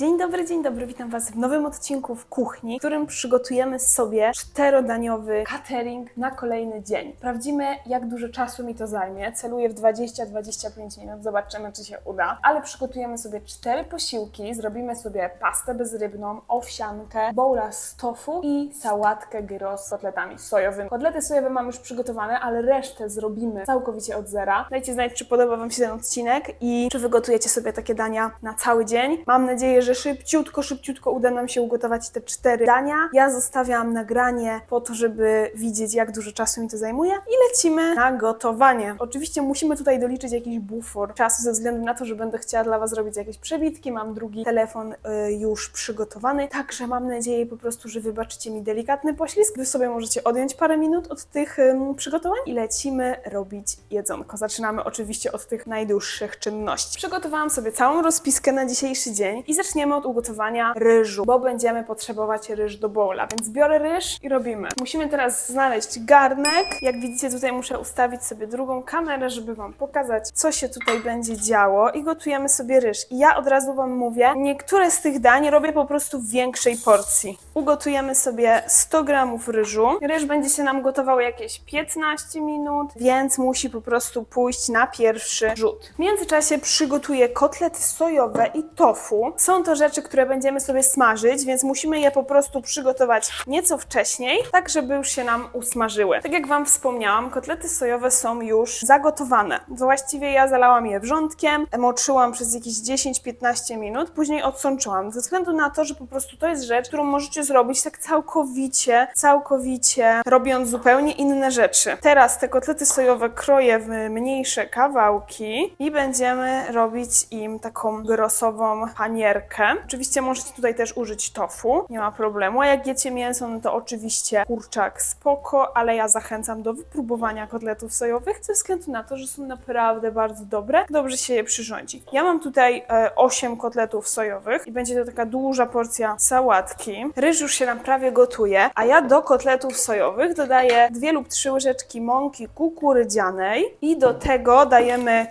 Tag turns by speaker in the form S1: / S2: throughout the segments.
S1: Dzień dobry, dzień dobry, witam Was w nowym odcinku w kuchni, w którym przygotujemy sobie czterodaniowy catering na kolejny dzień. Sprawdzimy, jak dużo czasu mi to zajmie. Celuję w 20-25 minut, zobaczymy, czy się uda. Ale przygotujemy sobie cztery posiłki, zrobimy sobie pastę bezrybną, owsiankę, bowla z tofu i sałatkę gyros z kotletami sojowymi. Kotlety sojowe mam już przygotowane, ale resztę zrobimy całkowicie od zera. Dajcie znać, czy podoba Wam się ten odcinek i czy wygotujecie sobie takie dania na cały dzień. Mam nadzieję, że szybciutko, szybciutko uda nam się ugotować te cztery dania. Ja zostawiam nagranie po to, żeby widzieć, jak dużo czasu mi to zajmuje i lecimy na gotowanie. Oczywiście musimy tutaj doliczyć jakiś bufor czasu ze względu na to, że będę chciała dla Was zrobić jakieś przebitki. Mam drugi telefon y, już przygotowany, także mam nadzieję po prostu, że wybaczycie mi delikatny poślizg. Wy sobie możecie odjąć parę minut od tych ym, przygotowań i lecimy robić jedzonko. Zaczynamy oczywiście od tych najdłuższych czynności. Przygotowałam sobie całą rozpiskę na dzisiejszy dzień i zaczniemy od ugotowania ryżu, bo będziemy potrzebować ryż do bowla, więc biorę ryż i robimy. Musimy teraz znaleźć garnek. Jak widzicie tutaj muszę ustawić sobie drugą kamerę, żeby Wam pokazać, co się tutaj będzie działo i gotujemy sobie ryż. I ja od razu Wam mówię, niektóre z tych dań robię po prostu w większej porcji. Ugotujemy sobie 100 gramów ryżu. Ryż będzie się nam gotował jakieś 15 minut, więc musi po prostu pójść na pierwszy rzut. W międzyczasie przygotuję kotlety sojowe i tofu. Są to rzeczy, które będziemy sobie smażyć, więc musimy je po prostu przygotować nieco wcześniej, tak żeby już się nam usmażyły. Tak jak Wam wspomniałam, kotlety sojowe są już zagotowane. Właściwie ja zalałam je wrzątkiem, moczyłam przez jakieś 10-15 minut, później odsączyłam, ze względu na to, że po prostu to jest rzecz, którą możecie zrobić tak całkowicie, całkowicie robiąc zupełnie inne rzeczy. Teraz te kotlety sojowe kroję w mniejsze kawałki i będziemy robić im taką grosową panierkę. Oczywiście możecie tutaj też użyć tofu, nie ma problemu. A jak jecie mięso, no to oczywiście kurczak spoko, ale ja zachęcam do wypróbowania kotletów sojowych ze względu na to, że są naprawdę bardzo dobre. Dobrze się je przyrządzi. Ja mam tutaj e, 8 kotletów sojowych i będzie to taka duża porcja sałatki. Ryż już się nam prawie gotuje, a ja do kotletów sojowych dodaję dwie lub trzy łyżeczki mąki kukurydzianej i do tego dajemy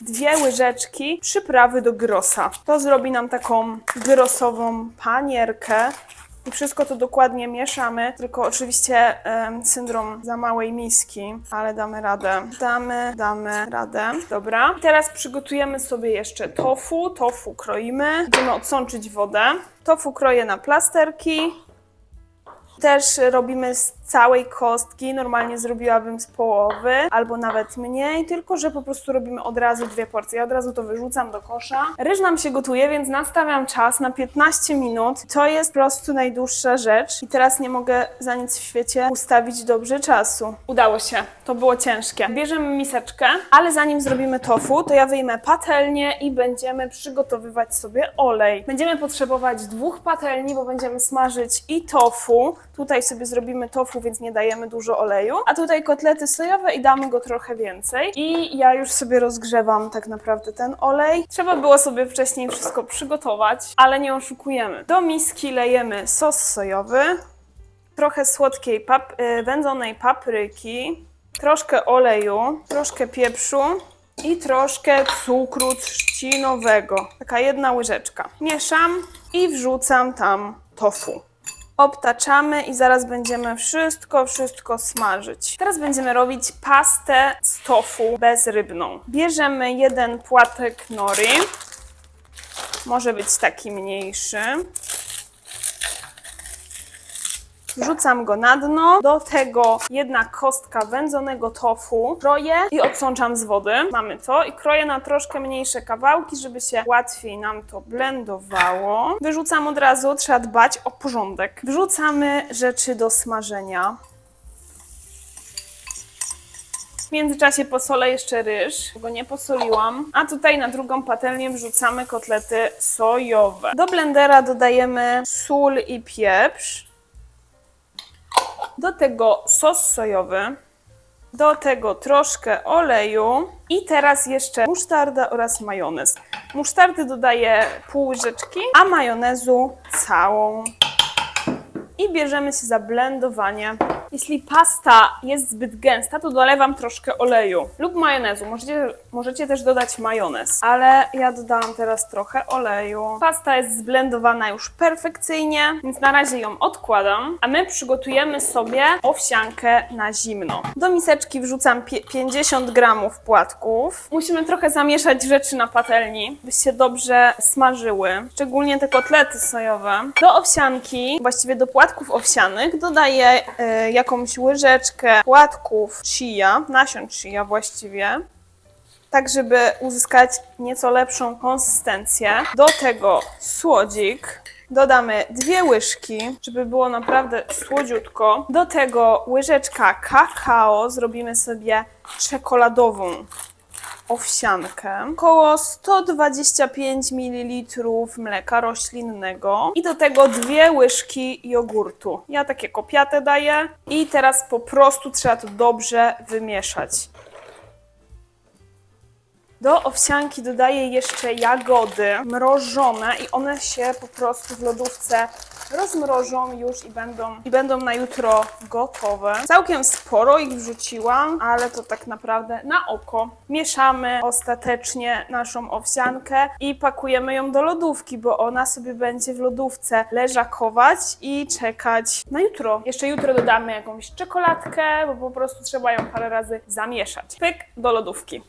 S1: dwie łyżeczki przyprawy do gyrosa. To zrobi nam taką gyrosową panierkę. I wszystko to dokładnie mieszamy, tylko oczywiście syndrom za małej miski, ale damy radę. Damy, damy radę. Dobra. Teraz przygotujemy sobie jeszcze tofu. Tofu kroimy. Będziemy odsączyć wodę. Tofu kroję na plasterki. Też robimy z całej kostki, normalnie zrobiłabym z połowy, albo nawet mniej, tylko że po prostu robimy od razu dwie porcje. Ja od razu to wyrzucam do kosza. Ryż nam się gotuje, więc nastawiam czas na 15 minut. To jest po prostu najdłuższa rzecz i teraz nie mogę za nic w świecie ustawić dobrze czasu. Udało się, to było ciężkie. Bierzemy miseczkę, ale zanim zrobimy tofu, to ja wyjmę patelnię i będziemy przygotowywać sobie olej. Będziemy potrzebować dwóch patelni, bo będziemy smażyć i tofu. Tutaj sobie zrobimy tofu, więc nie dajemy dużo oleju. A tutaj kotlety sojowe i damy go trochę więcej. I ja już sobie rozgrzewam tak naprawdę ten olej. Trzeba było sobie wcześniej wszystko przygotować, ale nie oszukujemy. Do miski lejemy sos sojowy, trochę słodkiej pap- y, wędzonej papryki, troszkę oleju, troszkę pieprzu i troszkę cukru trzcinowego. Taka jedna łyżeczka. Mieszam i wrzucam tam tofu obtaczamy i zaraz będziemy wszystko, wszystko smażyć. Teraz będziemy robić pastę z tofu bezrybną. Bierzemy jeden płatek nori. Może być taki mniejszy. Wrzucam go na dno. Do tego jedna kostka wędzonego tofu. Kroję i odsączam z wody. Mamy to i kroję na troszkę mniejsze kawałki, żeby się łatwiej nam to blendowało. Wyrzucam od razu, trzeba dbać o porządek. Wrzucamy rzeczy do smażenia. W międzyczasie posolę jeszcze ryż, go nie posoliłam. A tutaj na drugą patelnię wrzucamy kotlety sojowe. Do blendera dodajemy sól i pieprz. Do tego sos sojowy. Do tego troszkę oleju. I teraz jeszcze musztarda oraz majonez. Musztardy dodaję pół łyżeczki, a majonezu całą. I bierzemy się za blendowanie Jeśli pasta jest zbyt gęsta, to dolewam troszkę oleju lub majonezu. Możecie, możecie też dodać majonez, ale ja dodałam teraz trochę oleju. Pasta jest zblendowana już perfekcyjnie, więc na razie ją odkładam, a my przygotujemy sobie owsiankę na zimno. Do miseczki wrzucam pie- 50 gramów płatków. Musimy trochę zamieszać rzeczy na patelni, by się dobrze smażyły, szczególnie te kotlety sojowe. Do owsianki, właściwie do płatków owsianych dodaję e, jakąś łyżeczkę płatków chia, nasion chia właściwie tak żeby uzyskać nieco lepszą konsystencję. Do tego słodzik. Dodamy dwie łyżki, żeby było naprawdę słodziutko. Do tego łyżeczka kakao. Zrobimy sobie czekoladową owsiankę. Około 125 ml mleka roślinnego i do tego dwie łyżki jogurtu. Ja takie kopiate daję i teraz po prostu trzeba to dobrze wymieszać. Do owsianki dodaję jeszcze jagody mrożone i one się po prostu w lodówce rozmrożą już i będą, i będą na jutro gotowe. Całkiem sporo ich wrzuciłam, ale to tak naprawdę na oko. Mieszamy ostatecznie naszą owsiankę i pakujemy ją do lodówki, bo ona sobie będzie w lodówce leżakować i czekać na jutro. Jeszcze jutro dodamy jakąś czekoladkę, bo po prostu trzeba ją parę razy zamieszać. Pyk do lodówki.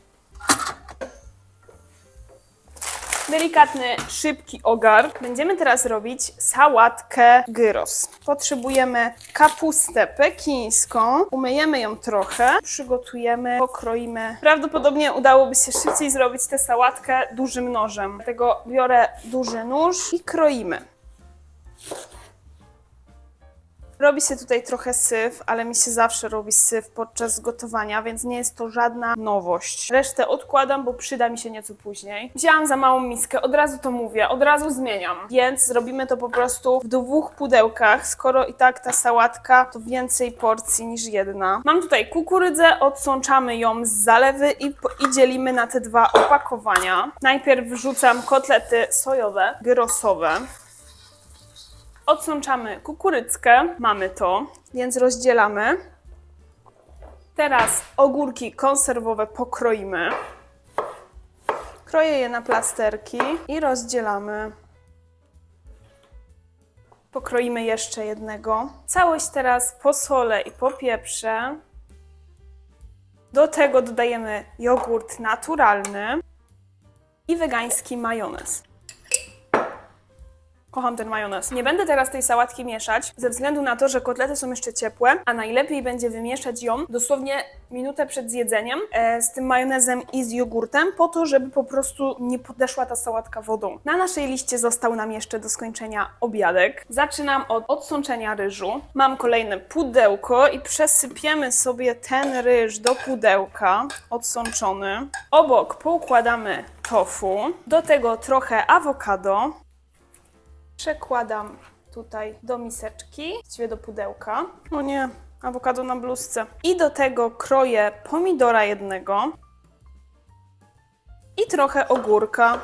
S1: Delikatny, szybki ogar. Będziemy teraz robić sałatkę gyros. Potrzebujemy kapustę pekińską. Umyjemy ją trochę, przygotujemy, pokroimy. Prawdopodobnie udałoby się szybciej zrobić tę sałatkę dużym nożem. Dlatego biorę duży nóż i kroimy. Robi się tutaj trochę syf, ale mi się zawsze robi syf podczas gotowania, więc nie jest to żadna nowość. Resztę odkładam, bo przyda mi się nieco później. Wzięłam za małą miskę, od razu to mówię, od razu zmieniam. Więc zrobimy to po prostu w dwóch pudełkach, skoro i tak ta sałatka to więcej porcji niż jedna. Mam tutaj kukurydzę, odsączamy ją z zalewy i, i dzielimy na te dwa opakowania. Najpierw wrzucam kotlety sojowe, gyrosowe. Odsączamy kukurydzkę, mamy to, więc rozdzielamy. Teraz ogórki konserwowe pokroimy. Kroję je na plasterki i rozdzielamy. Pokroimy jeszcze jednego. Całość teraz posolę i popieprzę. Do tego dodajemy jogurt naturalny i wegański majonez. Kocham ten majonez. Nie będę teraz tej sałatki mieszać, ze względu na to, że kotlety są jeszcze ciepłe, a najlepiej będzie wymieszać ją dosłownie minutę przed zjedzeniem e, z tym majonezem i z jogurtem, po to, żeby po prostu nie podeszła ta sałatka wodą. Na naszej liście został nam jeszcze do skończenia obiadek. Zaczynam od odsączenia ryżu. Mam kolejne pudełko i przesypiemy sobie ten ryż do pudełka odsączony. Obok poukładamy tofu, do tego trochę awokado, Przekładam tutaj do miseczki, właściwie do pudełka. O nie, awokado na bluzce. I do tego kroję pomidora jednego i trochę ogórka.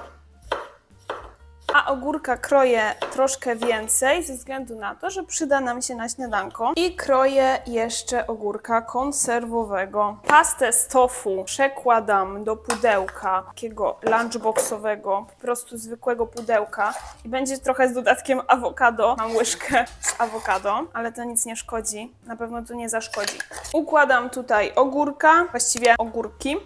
S1: Ogórka kroję troszkę więcej ze względu na to, że przyda nam się na śniadanko. I kroję jeszcze ogórka konserwowego. Pastę z tofu przekładam do pudełka takiego lunchboxowego, po prostu zwykłego pudełka. I będzie trochę z dodatkiem awokado. Mam łyżkę z awokado, ale to nic nie szkodzi. Na pewno to nie zaszkodzi. Układam tutaj ogórka, właściwie ogórki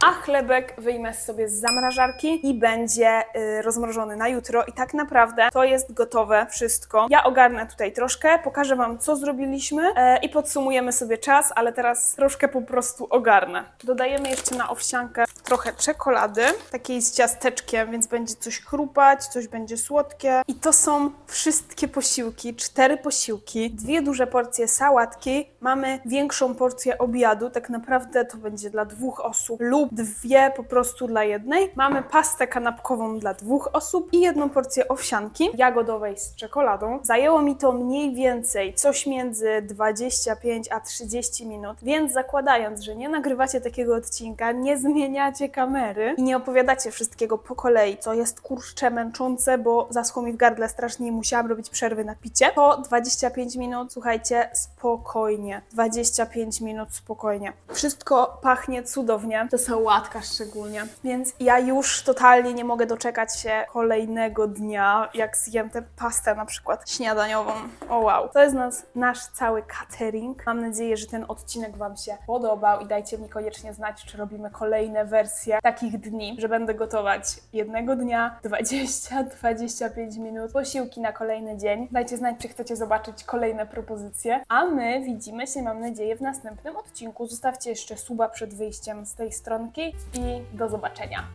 S1: a chlebek wyjmę sobie z zamrażarki i będzie y, rozmrożony na jutro. I tak naprawdę to jest gotowe wszystko. Ja ogarnę tutaj troszkę, pokażę Wam, co zrobiliśmy e, i podsumujemy sobie czas, ale teraz troszkę po prostu ogarnę. Dodajemy jeszcze na owsiankę trochę czekolady, takiej z ciasteczkiem, więc będzie coś chrupać, coś będzie słodkie. I to są wszystkie posiłki, cztery posiłki, dwie duże porcje sałatki, mamy większą porcję obiadu, tak naprawdę to będzie dla dwóch osób lub dwie po prostu dla jednej. Mamy pastę kanapkową dla dwóch osób i jedną porcję owsianki jagodowej z czekoladą. Zajęło mi to mniej więcej coś między 25 a 30 minut, więc zakładając, że nie nagrywacie takiego odcinka, nie zmieniacie kamery i nie opowiadacie wszystkiego po kolei, co jest kurczę męczące, bo zaschło mi w gardle strasznie i musiałam robić przerwy na picie, to 25 minut, słuchajcie, spokojnie spokojnie. 25 minut spokojnie. Wszystko pachnie cudownie, ta sałatka szczególnie. Więc ja już totalnie nie mogę doczekać się kolejnego dnia, jak zjem tę pastę na przykład śniadaniową. O wow. To jest nas, nasz cały catering. Mam nadzieję, że ten odcinek Wam się podobał i dajcie mi koniecznie znać, czy robimy kolejne wersje takich dni, że będę gotować jednego dnia 20-25 minut, posiłki na kolejny dzień. Dajcie znać, czy chcecie zobaczyć kolejne propozycje. A my widzimy się, mam nadzieję, w następnym odcinku. Zostawcie jeszcze suba przed wyjściem z tej stronki i do zobaczenia.